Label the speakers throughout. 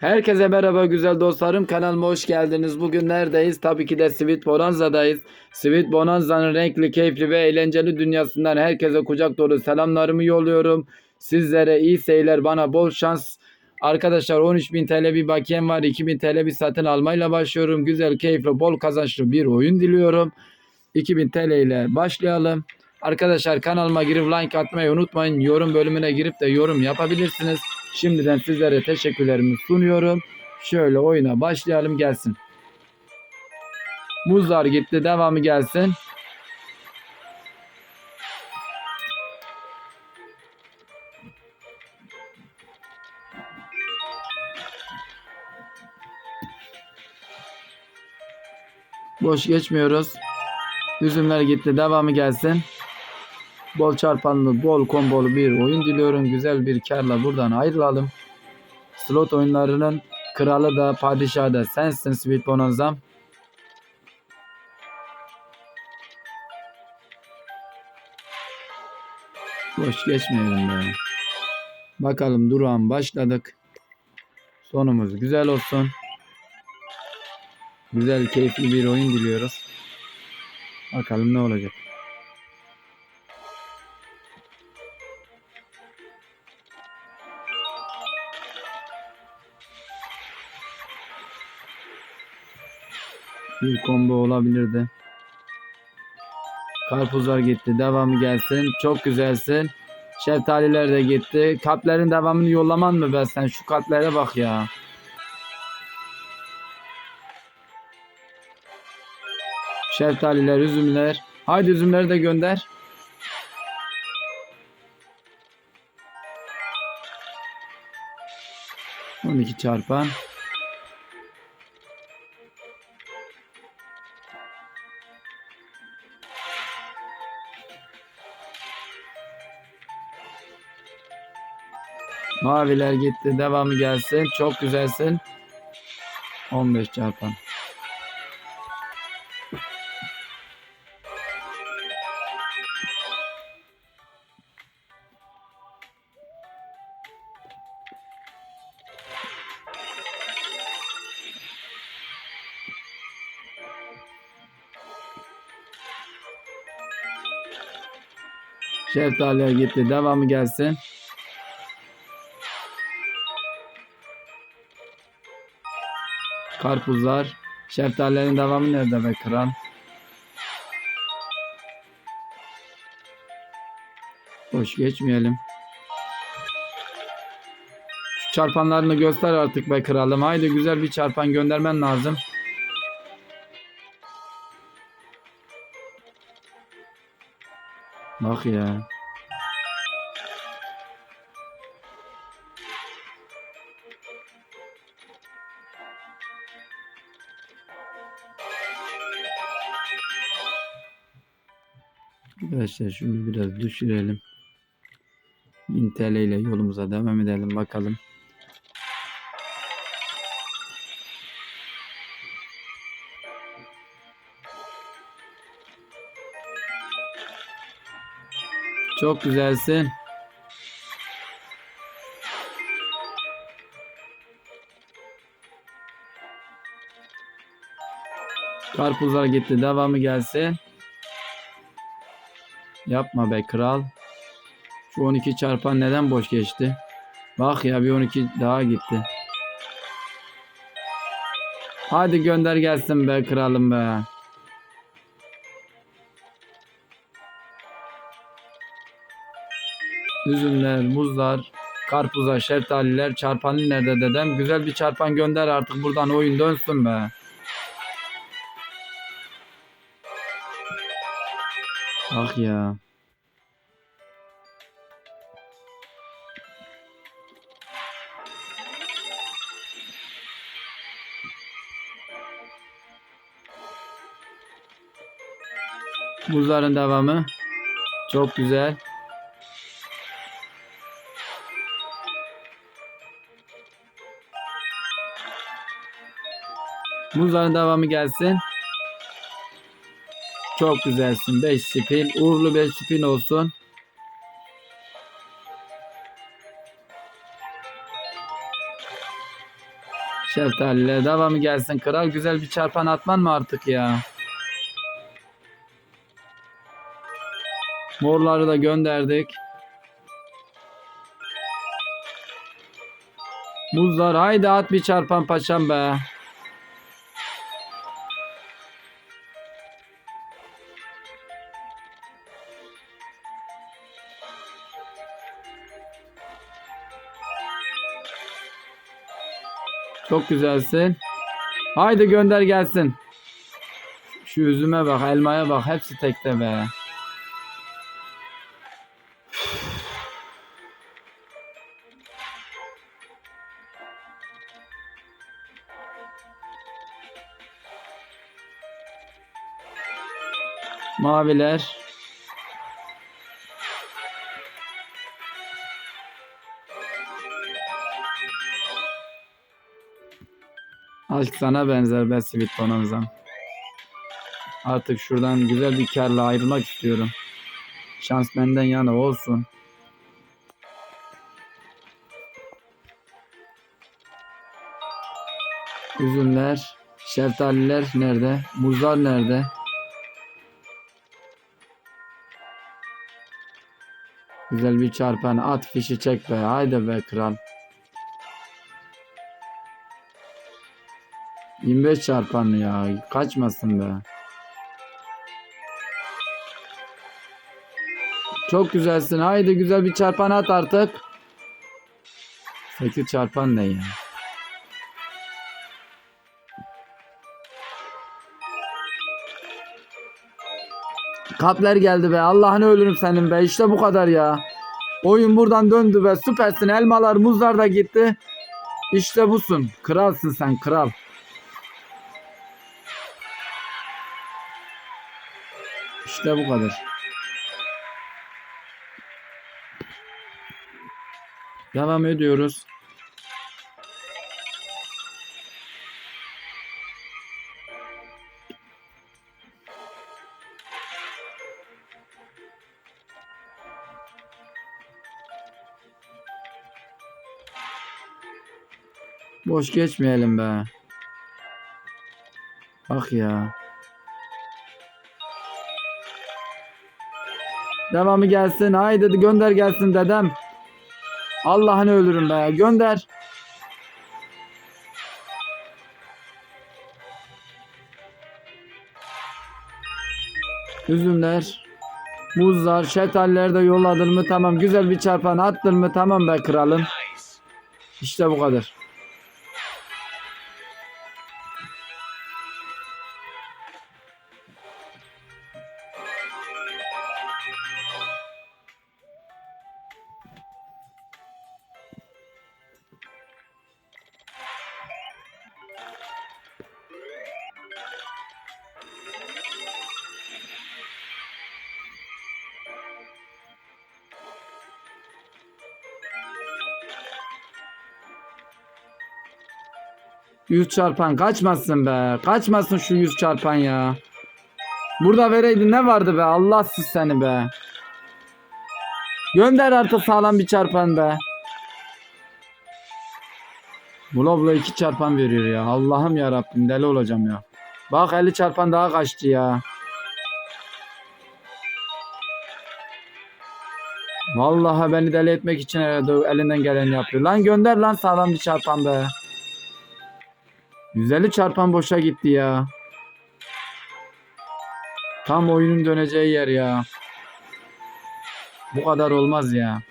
Speaker 1: Herkese merhaba güzel dostlarım kanalıma hoş geldiniz. Bugün neredeyiz? Tabii ki de Sweet Bonanza'dayız. Sweet Bonanza'nın renkli, keyifli ve eğlenceli dünyasından herkese kucak dolu selamlarımı yolluyorum. Sizlere iyi seyirler, bana bol şans. Arkadaşlar 13.000 TL bir bakiyem var. 2.000 TL bir satın almayla başlıyorum. Güzel, keyifli, bol kazançlı bir oyun diliyorum. 2000 TL ile başlayalım. Arkadaşlar kanalıma girip like atmayı unutmayın. Yorum bölümüne girip de yorum yapabilirsiniz. Şimdiden sizlere teşekkürlerimi sunuyorum. Şöyle oyuna başlayalım gelsin. Muzlar gitti devamı gelsin. Boş geçmiyoruz. Üzümler gitti devamı gelsin. Bol çarpanlı, bol kombolu bir oyun diliyorum. Güzel bir karla buradan ayrılalım. Slot oyunlarının kralı da padişahı da sensin Sweet Bonanza'm. Boş geçmeyelim be. Bakalım durağan başladık. Sonumuz güzel olsun. Güzel keyifli bir oyun diliyoruz. Bakalım ne olacak. Bir combo olabilirdi. Karpuzlar gitti. Devamı gelsin. Çok güzelsin. Şeftaliler de gitti. Kalplerin devamını yollaman mı be sen? Şu kalplere bak ya. Şeftaliler, üzümler. Haydi üzümleri de gönder. On iki çarpan. Maviler gitti. Devamı gelsin. Çok güzelsin. 15 çarpan. Şeftaliler gitti. Devamı gelsin. Karpuzlar. Şeftalilerin devamı nerede be kral? Boş geçmeyelim. Şu çarpanlarını göster artık be kralım. Haydi güzel bir çarpan göndermen lazım. Bak ya. Arkadaşlar şunu biraz düşürelim. 1000 TL ile yolumuza devam edelim bakalım. Çok güzelsin. Karpuzlar gitti. Devamı gelsin. Yapma be kral. Şu 12 çarpan neden boş geçti? Bak ya bir 12 daha gitti. Hadi gönder gelsin be kralım be. Üzümler, muzlar, karpuzlar, şeftaliler, çarpanın nerede dedem? Güzel bir çarpan gönder artık buradan oyun dönsün be. Ah ya. Muzların devamı. Çok güzel. Muzların devamı gelsin. Çok güzelsin. 5 spin. Uğurlu 5 spin olsun. Şeftaliyle devamı gelsin. Kral güzel bir çarpan atman mı artık ya? Morları da gönderdik. Muzlar haydi at bir çarpan paşam be. Çok güzelsin. Haydi gönder gelsin. Şu üzüme bak, elmaya bak. Hepsi tekte be. Maviler. Aşk sana benzer be Sweet Bonanza'm. Artık şuradan güzel bir karla ayrılmak istiyorum. Şans benden yana olsun. Üzümler, şeftaliler nerede? Muzlar nerede? Güzel bir çarpan at fişi çek be. Haydi be kral. 25 çarpan ya. Kaçmasın be. Çok güzelsin. Haydi güzel bir çarpan at artık. 8 çarpan ne ya? Kapler geldi be. Allah'ını ölürüm senin be. İşte bu kadar ya. Oyun buradan döndü be. Süpersin. Elmalar, muzlar da gitti. İşte busun. Kralsın sen kral. İşte bu kadar. Devam ediyoruz. Boş geçmeyelim be. Bak ya. Devamı gelsin. Haydi gönder gelsin dedem. Allah'ını ölürüm be. Gönder. Üzümler. Muzlar, şeftaller de yolladın mı tamam. Güzel bir çarpan attın mı tamam be kralım. İşte bu kadar. Yüz çarpan kaçmasın be. Kaçmasın şu yüz çarpan ya. Burada vereydin ne vardı be? Allahsız seni be. Gönder artık sağlam bir çarpan be. Bula bula iki çarpan veriyor ya. Allah'ım ya Rabbim deli olacağım ya. Bak 50 çarpan daha kaçtı ya. Vallahi beni deli etmek için herhalde elinden geleni yapıyor. Lan gönder lan sağlam bir çarpan be. 150 çarpan boşa gitti ya. Tam oyunun döneceği yer ya. Bu kadar olmaz ya.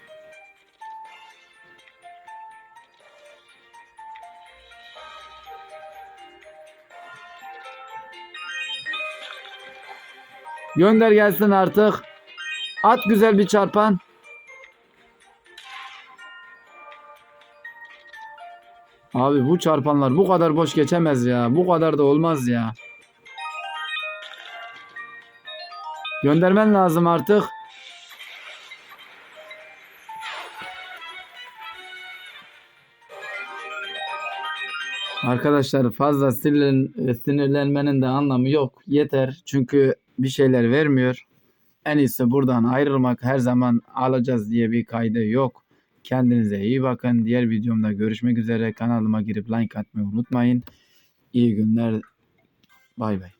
Speaker 1: Gönder gelsin artık. At güzel bir çarpan. Abi bu çarpanlar bu kadar boş geçemez ya. Bu kadar da olmaz ya. Göndermen lazım artık. Arkadaşlar fazla sinirlen, sinirlenmenin de anlamı yok. Yeter. Çünkü bir şeyler vermiyor. En iyisi buradan ayrılmak her zaman alacağız diye bir kaydı yok. Kendinize iyi bakın. Diğer videomda görüşmek üzere. Kanalıma girip like atmayı unutmayın. İyi günler. Bay bay.